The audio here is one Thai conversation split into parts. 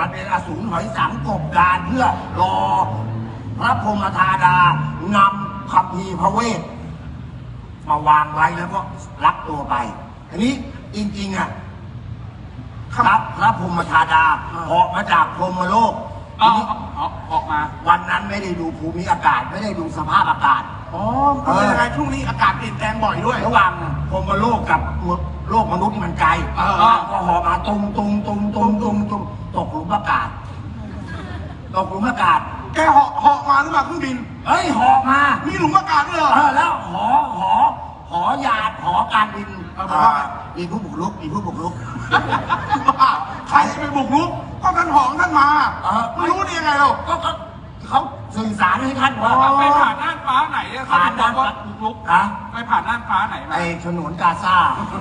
มันเป็นอสูรหอยสังกบดานเพื่อรอพระพรหมธาดานำคัมภีร์พระเวทมาวางไว้แล้วก็ลักตัวไป อันนี้จริงๆอะครับพระพรหมธาดาออกมาจากพรหมโลกอ๋ทีอนี้อ๋อออกมา วันนั้นไม่ได้ดูภูมิอากาศไม่ได้ดูสภาพอากาศอ๋อมันเป็นยังไงช่วงนี้อากาศเปลี่ยนแปลงบ่อยด้วย ระหว่างพรหมโลกกับโลกมนุษย์นี่มันไกลเออก็หอมาตุงตุงตุงตุงตุงตุง ตกหลุมอากาศ ตกหลุมอากาศ แกเหาะเหาะมาหรือเปล่าเครื่องบินเฮ้ยหอมา มีหลุมอากาศด้วยเหรอ เออแล้วหอหอหอยาดหอการบินเออบอกว่ามีผู้บุกรุกมีผู้บุกรุก บ้าใครจะไปบุกรุกก็ท่านหองท่านมาเออ ไม่รู้ได้ยังไงเรา ก็ก็ เขาสื่อสารให้ท่านว่าอ๋อไปผ่านน่านฟ้าไหนอะเขาผ่านถึงบอด้ากนว่าบุกรุกฮะไปผ่านน่านฟ้าไหนมาไอ้ฉนวนกาซา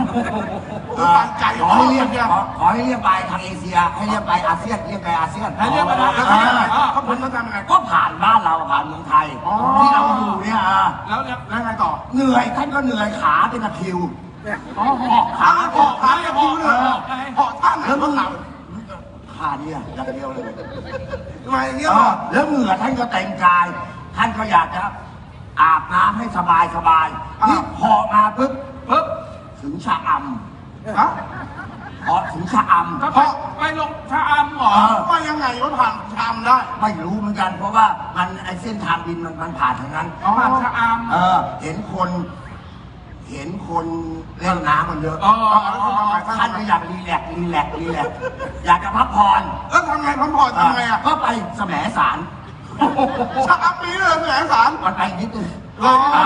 โอ้ปันใจขอให้เรียกขอขอให้เรียกไปทางเอเชีย ให้เรียกไปอาเซียนเรียกไปอาเซียน ให้เรียกไปแล้วแล้วทำยังไงเออ เขาพ้นแล้วทำยังไง ก็ผ่านบ้านเราผ่านเมืองไทยอ๋อ ที่เราอยู่เนี่ยอะแล้วเนี่ยแล้วไงต่อเหนื่อยท่านก็เหนื่อยขาเป็นตะคริว อ๋อเหาะขาเหาะขาอย่างนี้เลยเหรอเหาะท่านแล้วเหมึงาะขาเนี่ยอย่างเดียวเลยทำไมอย่างเงี้ยเอเหรออแล้วเหงื่อท่านก็เต็มกาย ท่านก็อยากจะอาบน้ำให้สบายสบายนี่พอมาปุ๊บปึ๊บถึงชะอฮะำพอถึงชะอำ ก็ไปไปลงชะอำเหรอเออ ว่ายังไงว่าผ่านชามได้ ไม่รู้เหมือนกัน เพราะว่ามันไอเส้นทางบินมันมันผ่านทางนั้นอ๋อผ่านชะอำ เออเห็นคน เห็นคนเล่นน้ำมันเยอะอ๋อ ท่านก็อยากรีแลกซ์รีแลกซ์รีแลกซ์อยากจะพักผ่อนแล้วทำไงพันผ่อนทำไงอะก็ไปแสมสาร ชักอัพปีเลยแถลงสาร มันไปนิดนึงเลยอ่า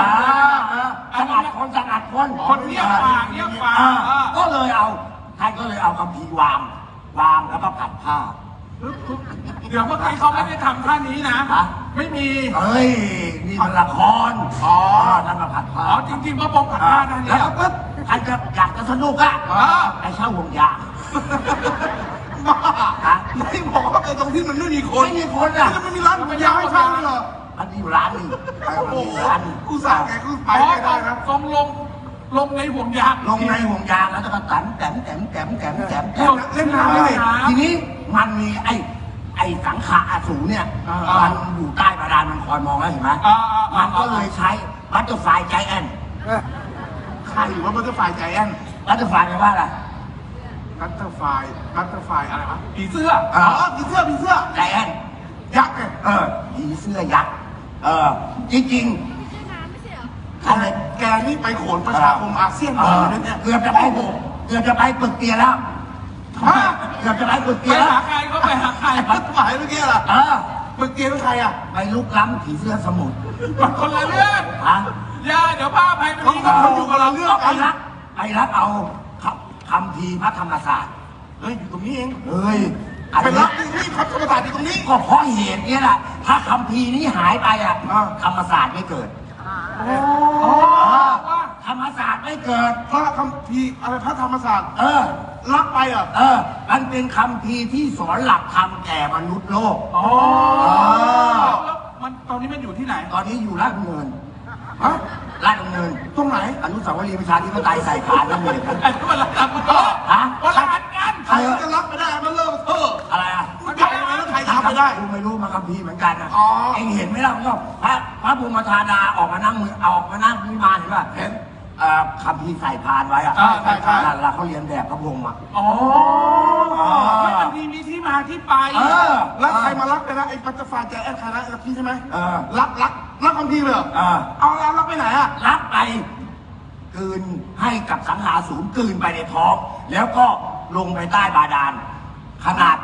อ่าสงัดคนสงัดคนคนเงียบปากเงียบปากอ่าเออ ก็เลยเอาท่านก็เลยเอาคำพีร์วางวางแล้วก็ผัดผ้า เดี๋ยวเมื่อกี้เขาไม่ได้ทำท่านี้นะ ฮะ ไม่มี เอ้ย นี่มันละคร อ๋อ อ๋อจริงๆก็ปงผัดผ้าท่านแล้เนี่วย ก็ปุ๊บท่านก็อยากจะสนุกอะอ่าไปเช่าห่วงยางบ้าฮะไม่บอกว่าไอ้ตรงที่มันไม่มีคนไม่มีคนอะจะไม่มีร้านผมยาวให้เช่าเลยเหรอ มันมีอยู่ร้านหนึงไปโอ้มันโหมีร้านหนึงกูสั่งแกกูไปอ๋อไม่ได้นะ ทรงลงลงในห่วงยาง ลงในห่วงยางแล้วก็ตันแต้มแต้มแต้มแต้มแต้มแต้มเล่นน้ำเลยทีนี้มันมีไอ้ไอ้สังขารอสูรเนี่ยอ่ามัมันอยู่ใต้บาดาลมันคอยมองแล้วเห็นไหมอ่าอ่าอ่ามั มันก็เลยใช้ บัตเตอร์ไฟใจแอนใครว่าบัตเตอร์ไฟใจแอนบัตเตอร์ไฟแปลว่าอะไรบัตเตอร์ไฟบัตเตอร์ไฟอะไรวะผีเสื้ออ่าอ๋อผีเสื้อผีเสื้อใจแอนยักษ์ไงเออผีเสื้อยักษ์เออจริงๆท่านเลยแกนี่ไปโขนประชาคมอาเซียนเอมาอเลยเนี่ยเกือบจะไปเกือบจะไปปึกเตียแล้วฮะเกือบจะไปปึกไปเตียแล้วหาใครก็ไปหาใครบัตเตอร์ไฟเมื่อกี้ล่ะ เออ เมื่อกี้เป็นใครอะ ไปลุกล้ำผีเสื้อสมุทรมันคนละเรื่องฮะอย่าเดี๋ยวพาไปมันนี้เขาก็เขาอยู่กับเราเรื่องก็ไปกันรักไปรักเอาคำคำพีร์พระธรรมศาสตร์เฮ้ยอยู่ตรงนี้เองเฮ้ยอันไปนี้รับที่นี่ครับธรรมศาสตร์อยู่ตรงนี้ก็เพราะเหตุเนี้ยแหละถ้าคำพีร์นี้หายไปอะอ่าธรรมศาสตร์ไม่เกิดอ๋อว่า ธรรมศาสตร์ไม่เกิด พระคัมภีร์อะไรพระธรรมศาสตร์เออ รักไปเหรอเออ มันเป็นคำพีร์ที่สอนหลักธรรมแก่มนุษย์โลก อ๋อเออแล้วมันตอนนี้มันอยู่ที่ไหน ตอนนี้อยู่ราชดำเนินฮะราชดำเนิน ตรงไหน อนุสาวรีย์ประชาธิปไตยใส่ขาดำเนินไอ้ที่มันรักกันมันก็ฮะคนละอันกันใครจะรับไม่ได้มันเลิกเถอะอะไรอะมันใครแล้วใครทำไม่ได้กูไม่รู้มาคำพีร์เหมือนกันนะอ๋อ เองเห็นไหมล่ะก็พระพระภูมิธาดาออกมานั่งมือออกมานั่งวิมานเห็นป่ะเห็นเอ่อคำพีร์ใส่พานไว้อะอ่าใช่ใช่นั่นละเขาเรียนแบบพระพรหมอะอ๋อไม่มันมีมีที่มาที่ไป เออ แล้วใครมารักไปนะไอ้ปัตตฟาใจแอนใครนะรักพี่ใช่ไหมเออ รักรักรักคัมภีร์เลยเหรอเออเอาแล้วรักไปไหนอะ รับไปกลืนให้กับสังหาสูรกลืนไปในท้อง แล้วก็ลงไปใต้บาดาลขนาด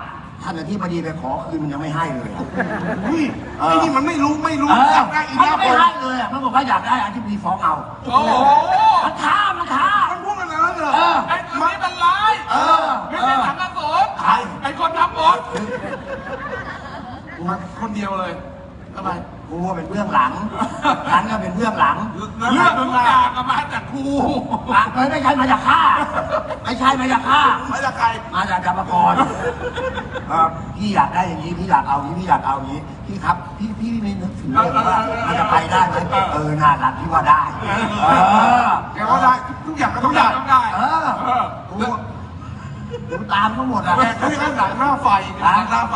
ท่านอธิบดีไปขอคืนมันยังไม่ให้เลยอะอุ้ยเออ ไอ้นี่มันไม่รู้ไม่รู้เอออยากได้อีมันหน้าไม่โปให้เลยอะมันบอกว่าอยากได้อธิบดีฟ้องเอาโอ้โหมันท้ามันท้า มันพูดอะไรนั่นเหรอเออ ไอ้คนนี้มันร้ายเออไม่ใช่สังกะสนใครไอ้คนทำบดมาคนเดียวเลยทำไม กูว่าเป็นเบื้องหลังฉันก็เป็นเบื้องหลังเรื่องทุกอย่างอะมาจากครูอะเอ้ยไม่ใช่มาจากข้าไม่ใช่มาจากข้า มาจากใคร มาจากกรรมกรพี่อยากได้อย่างนี้พี่อยากเอาอย่างนี้พี่อยากเอาอย่างนี้พี่ครับพี่พี่ไม่นึกถึงเลยว่ามันจะไปได้ไหมเออน่ารักพี่ว่าได้เออแกว่าได้ทุกอย่างก็ทุต้อกงอย่าได้งต้องได้เออเออกูตามทั้งหมดอะแต่เขาเรียกว่าหนังหน้าไฟหน้าไฟ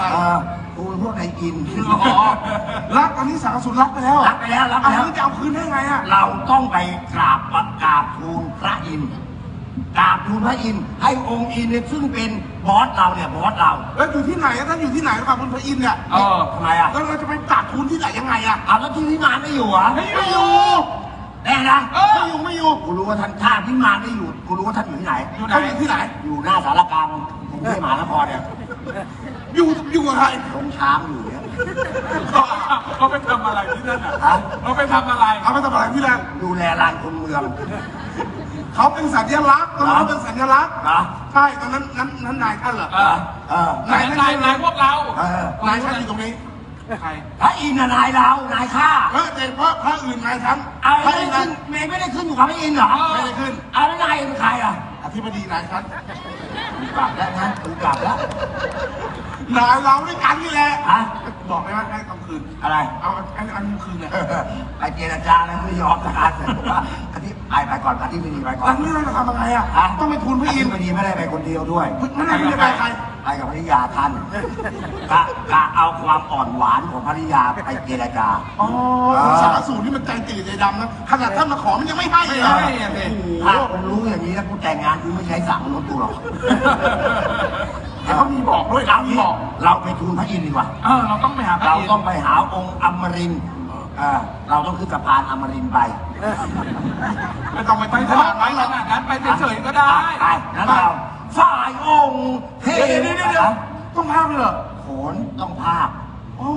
กูเป็นพวกไหนกิน อ๋อ รักอันนี้สาวสุดรักไปแล้วรักไปแล้วรักไปอันแล้วนี้จะเอาคืนได้ไงอะ เราต้องไปกราบกราบทูลพระอินทร์กราบทูลพระอินทร์ให้องค์อินทร์เนี่ยซึ่งเป็นบอสเราเนี่ยบอสเราแล้วอยู่ที่ไหนอะท่านอยู่ที่ไหนครับคุณพระอินทร์เนี่ยเออทำไมอะแล้วเราจะไปกราบทูลที่ไหนยังไงอะเอาแล้วที่พิมานไม่อยู่เหรอไม่อยู่แน่นะเออไม่อยู่ไม่อยู่กูรู้ว่าท่านท่าพิมานไม่อยู่กูรู้ว่าท่านอยู่ที่ไหนอยู่ไหนที่ไหนอยู่หน้าสารกลางกรุงเทพมหานครเนี่ย อยู่อยู่กับใครลงช้างอยู่เนี่ยเขาไปทำอะไรที่นั่นอะฮะเขาไปทำอะไรเอาไปทำอะไรพี่แรงดูแลลานคนเมือง เขาเป็นสัญลักษณ์ตอนนั้นเขาเป็นสัญลักษณ์เหรอใช่ตอนนั้นนั้นนั้นนายท่านเหรอเออเออไหนไหนไหนพวกเราเออนายท่านอยู่ตรงนี้ใครพระอินทร์น่ะนายเรา นายข้าเออแต่พระพระอื่นนายท่านเอาพระไม่อื่นได้นั้นขึ้นเมย์ไม่ได้ขึ้นอยู่กับพระอินทร์เหรอ ไม่ได้ขึ้นเอาแล้วนายเป็นใครอะอธิบดีนายท่าน กูกลับแล้วนะกูกลับแล้วนายเราด้วยกันนี่แหละฮะบอกไหมว่าให้กลางคืนอะไร เอาอันอันกลางคืนเนี่ยไปเจรจาแล้วไม่ยอมสักอันเลยบอกว่าอธิไปไปก่อนอธิบดีไปก่อแล้นวนี่เราจะทำยังไงอะฮะต้องไปทูลพระอินทร์อธิบดีไม่ได้ไปคนเดียวด้วยไม่ได้ไม่ได้ไปใคร ไปกับภริยาท่านกะกะเอาความอ่อนหวานของภริยาไปเจรจา อ๋อสารสูตรนี่มันใจจืดใจดำนะขนาดท่านมาขอมันยังไม่ให้เลยไม่ให้อะสิโอ้โหถ้าผมรู้อย่างนี้แล้วกูแต่งงานกูไม่ใช้สั่งรถกูหรอกเขามีบอกด้วยเรานะมีบอกเราไปทูลพระอินทร์ดีกว่า เออเราต้องไปหาพระเราอินทต้องร์ไปหาองค์อมรินทร์เออเราต้องขึ้นสะพานอมรินทร์ไปไม่ต้องไปไปที่ขขนานาดดนั้นั้นนหรอก ขนาดนั้นไปเฉยๆก็ได้ ไปนั้นเรา ฝ่ายองค์เทเดี๋ยวเดี๋ยวเดี๋ยวเดี๋ยวต้องพาไปเหรอโขนต้องภาคอ๋อ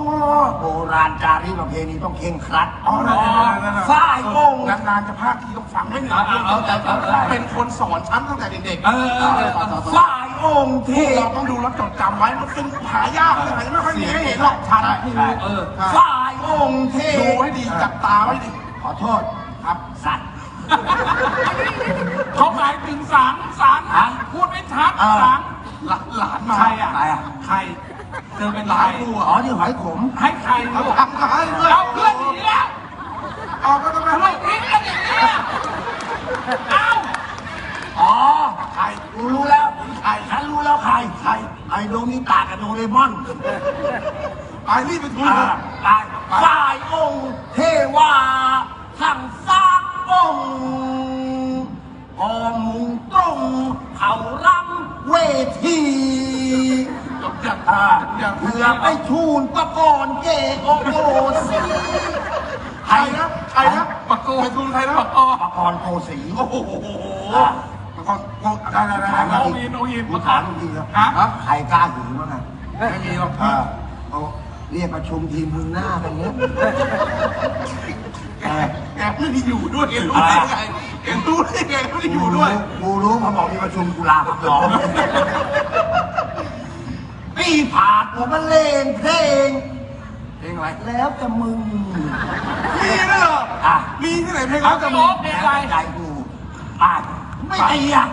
โบราณจารีตประเพณีต้องเข่งครัดอ๋อนั่นนั่นนั่นนั่นฝ่ายองค์นานๆจะพาทีต้องฟังไม่เหนื่เอาอยเอาเอาเอาเอาเป็นคนสอนฉันตั้งแต่เด็กๆเออเออเออฝ่ายองค์เทเราต้องดูแล้วจดจำไว้มันเป็นหายากเลยหาไม่ค่อยมีให้เห็นหรอกชันเออฝ่ายองค์เทดูให้ดีจับตาไว้ดิขอโทษครับสัตว์เขาหมายถึงสังสังฮะ พูดไม่ชัดเออสังหลานหลานมาใครอะใครอะ ใครเจอเป็นหใคลารนกูอ๋อนี่หอยขมให้ใครเอาลูกทำมาให้เพื่อนเอาเพื่อนหนีแล้วเอาก็ต้องไปทำไมทิ้งกันอย่างนี้ยเอ้าอ๋อใครกูรู้แล้วใครฉันรู้แล้วใครใครไอ้โดมิตากับโดเรมอนไปรีบไปทูลอ่าเลยไปฝ่ายองค์เทวาสั่งสร้างองค์ อย่าอ่าอย่าเพื่อไปทูลประกรณ์เกโอโกสีใครนะใครนะปักโกไปทูลใครนะอ๋อประกรณ์โกสีโอ้โหอ่าปักโกได้ได้ได้ถามได้โอยินโอยินกูถามจริงๆแล้วฮะใครกล้าหือมั้งอะไม่มีหรอกเออเอาเรียกประชุมทีมมึงหน้ากันเนี้ยเออแกไม่ได้อยู่ด้วยแกรู้ได้ไงแกรู้ได้ไงไม่ได้อยู่ด้วยกูรู้เขาบอกมีประชุมกุลาพักร้อง ปีผ่านผมมาเล่นเพลง เพลงอะไรแล้วจะมึง มีด้วยเหรออะ มีที่ไหนเพลงเอาแล้วจะจะร้มีองเพลงอะไร ใจกูอะไม่ตีอะ